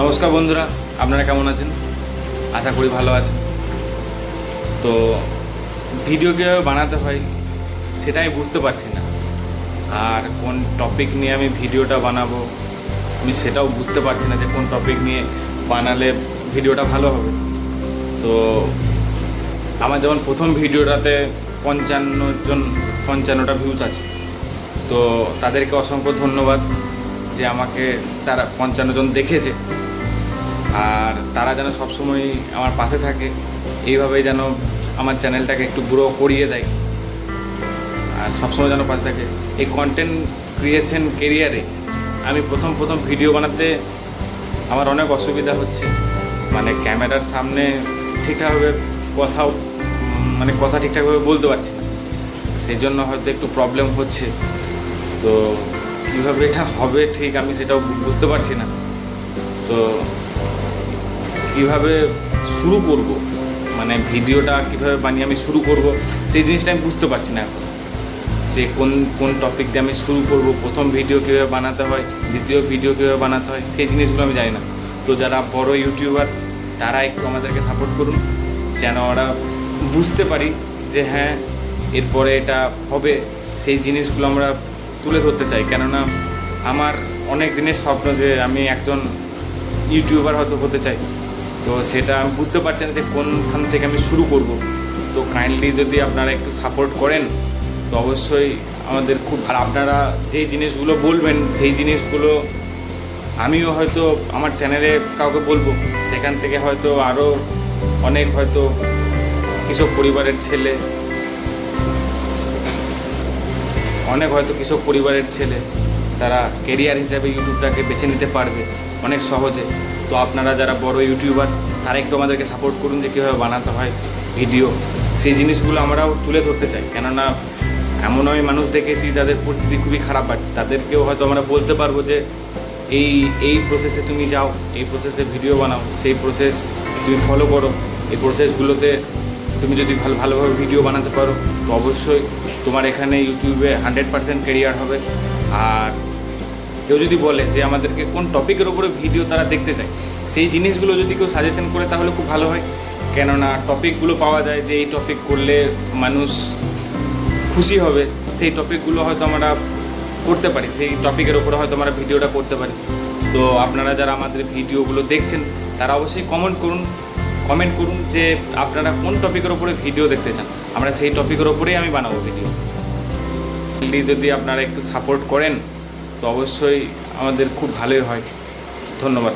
নমস্কার বন্ধুরা, আপনারা কেমন আছেন? আশা করি ভালো আছেন। তো ভিডিও কীভাবে বানাতে হয় সেটা আমি বুঝতে পারছি না। আর কোন টপিক নিয়ে আমি ভিডিওটা বানাবো, আমি সেটাও বুঝতে পারছি না যে কোন টপিক নিয়ে বানালে ভিডিওটা ভালো হবে। তো আমার যেমন প্রথম ভিডিওটাতে পঞ্চান্ন জন, পঞ্চান্নটা ভিউজ আছে। তো তাদেরকে অসংখ্য ধন্যবাদ। যে আমাকে তারা পঞ্চান্ন জন দেখেছে। আর তারা যেন সবসময় আমার পাশে থাকে, এইভাবেই যেন আমার চ্যানেলটাকে একটু গ্রো করিয়ে দেয়। আর সবসময় যেন পাশে থাকে। এই কন্টেন্ট ক্রিয়েশন কেরিয়ারে আমি প্রথম প্রথম ভিডিও বানাতে আমার অনেক অসুবিধা হচ্ছে। মানে ক্যামেরার সামনে ঠিকঠাকভাবে কথাও মানে কথা ঠিকঠাকভাবে বলতে পারছি না। সেই জন্য হয়তো একটু প্রবলেম হচ্ছে। তো কীভাবে এটা হবে ঠিক আমি সেটাও বুঝতে পারছি না। তো কীভাবে শুরু করব? মানে ভিডিওটা কীভাবে বানিয়ে আমি শুরু করব? সেই জিনিসটা আমি বুঝতে পারছি না এখন। যে কোন কোন টপিক দিয়ে আমি শুরু করব? প্রথম ভিডিও কীভাবে বানাতে হয়? দ্বিতীয় ভিডিও কীভাবে বানাতে হয়? সেই জিনিসগুলো আমি জানি না। তো যারা বড় ইউটিউবার তারা একটু আমাদেরকে সাপোর্ট করুন। যেন ওরা বুঝতে পারি যে হ্যাঁ এরপরে এটা হবে। সেই জিনিসগুলো আমরা তুলে ধরতে চাই। কেননা আমার অনেক দিনের স্বপ্ন যে আমি একজন ইউটিউবার হয়তো হতে চাই। তো সেটা আমি বুঝতে পারছি না যে কোনখান থেকে আমি শুরু করব। তো কাইন্ডলি যদি আপনারা একটু সাপোর্ট করেন, তো অবশ্যই আমাদের খুব ভালো। আপনারা যে জিনিসগুলো বলবেন, সেই জিনিসগুলো আমিও হয়তো আমার চ্যানেলে কাউকে বলব। সেখান থেকে হয়তো আরও অনেক হয়তো কৃষক পরিবারের ছেলে অনেক হয়তো কৃষক পরিবারের ছেলে, তারা কেরিয়ার হিসাবে ইউটিউবটাকে বেছে নিতে পারবে অনেক সহজে। তো আপনারা যারা বড় ইউটিউবার, তারা একটু আমাদেরকে সাপোর্ট করুন যে কীভাবে বানাতে হয় ভিডিও। সেই জিনিসগুলো আমরাও তুলে ধরতে চাই। কেননা এমন আমি মানুষ দেখেছি যাদের পরিস্থিতি খুবই খারাপ আর তাদেরকেও হয়তো আমরা বলতে পারব যে, এই এই প্রসেসে তুমি যাও, এই প্রসেসে ভিডিও বানাও, সেই প্রসেস তুমি ফলো করো। এই প্রসেসগুলোতে তুমি যদি ভালো ভালোভাবে ভিডিও বানাতে পারো, তো অবশ্যই তোমার এখানে ইউটিউবে হান্ড্রেড পার্সেন্ট কেরিয়ার হবে। আর কেউ যদি বলে যে আমাদেরকে কোন টপিকের ওপরে ভিডিও তারা দেখতে চায়, সেই জিনিসগুলো যদি কেউ সাজেশন করে, তাহলে খুব ভালো হয়। কেননা টপিকগুলো পাওয়া যায় যে এই টপিক করলে মানুষ খুশি হবে, সেই টপিকগুলো হয়তো আমরা করতে পারি, সেই টপিকের ওপরে হয়তো আমরা ভিডিওটা করতে পারি। তো আপনারা যারা আমাদের ভিডিওগুলো দেখছেন, তারা অবশ্যই কমেন্ট করুন। কমেন্ট করুন যে আপনারা কোন টপিকের ওপরে ভিডিও দেখতে চান। আমরা সেই টপিকের ওপরেই আমি বানাবো ভিডিও যদি আপনারা একটু সাপোর্ট করেন, তো অবশ্যই আমাদের খুব ভালোই হয়। ধন্যবাদ।